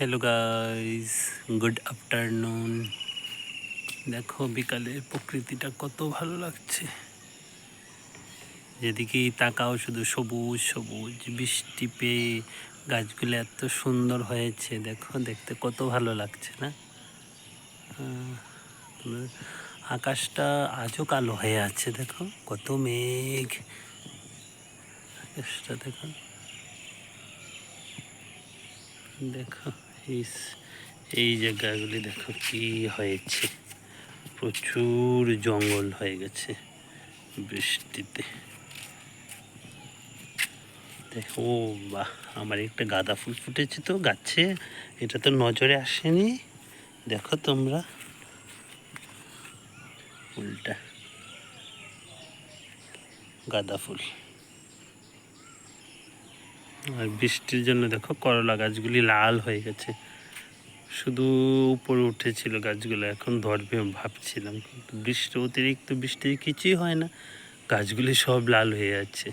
Hello guys good afternoon দেখো বিকালের প্রকৃতিটা কত ভালো লাগছে। যেদিকেই তাকাও, শুধু সবুজ সবুজ বৃষ্টি পেয়ে গাছগুলো এত সুন্দর হয়েছে। দেখো, দেখতে কত ভালো লাগছে না? আকাশটা আজও কালো হয়ে আছে, দেখো। কত মেঘ। আকাশটা দেখো। দেখো। এই এই জায়গাগুলি দেখো কি হয়েছে? প্রচুর জঙ্গল হয়ে গেছে বৃষ্টিতে। দেখো, বাহ, আমার একটা গাঁদা ফুল ফুটেছে তো গাছে, এটা তো নজরে আসেনি। দেখো তোমরা ফুলটা। গাঁদা ফুল। আর বৃষ্টির জন্য দেখো করলা গাছগুলি লাল হয়ে গেছে। শুধু উপরে উঠেছিল গাছগুলো, এখন ধরবে ভাবছিলাম, কিন্তু বৃষ্টি, অতিরিক্ত বৃষ্টি কিছুই হয় না। গাছগুলি সব লাল হয়ে যাচ্ছে।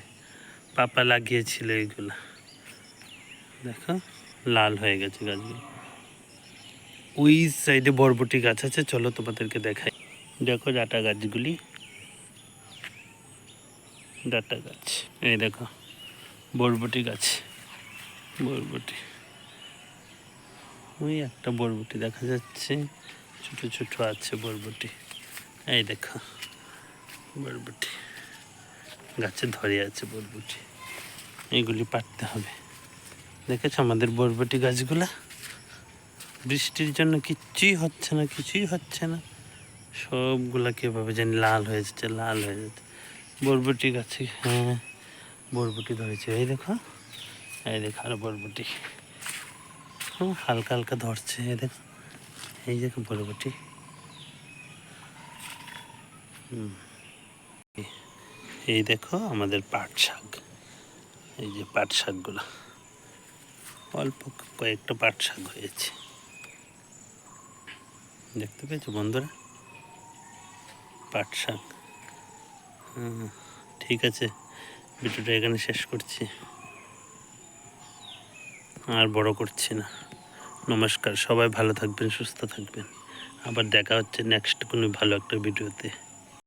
পাপা লাগিয়েছিল এগুলো। দেখো, লাল হয়ে গেছে গাছগুলো। ওই সাইডে বরবটি গাছ আছে, চলো তোমাদেরকে দেখাই। দেখো ডাটা গাছগুলি। ডাটা গাছ, এই দেখো, বরবটি গাছ। বরবটি। ওই একটা বরবটি দেখা যাচ্ছে। ছোট ছোট আছে বরবটি। এই দেখো, বরবটি। গাছে ধরে আছে বরবটি। এগুলি পাটতে হবে। দেখেছ আমাদের বরবটি গাছগুলা? বৃষ্টির জন্য কিচ্ছুই হচ্ছে না, কিছুই হচ্ছে না। সবগুলা কীভাবে জানি লাল হয়ে যাচ্ছে, লাল হয়ে যাচ্ছে। বরবটি গাছে হ্যাঁ বরবটি ধরেছে। এই দেখো এই দেখো আরও বরবটি। হালকা হালকা ধরছে, এই এই দেখো বরবটি। এই- দেখো আমাদের পাট শাক। এই যে পাট শাকগুলো। অল্প কয়েকটা পাট শাক হয়েছে। দেখতে পেয়েছ বন্ধুরা? পাট শাক। ঠিক আছে। ভিডিওটা এখানে শেষ করছি। আর বড় করছি না। নমস্কার, সবাই ভালো থাকবেন, সুস্থ থাকবেন। আবার দেখা হচ্ছে নেক্সট কোনো ভালো একটা ভিডিওতে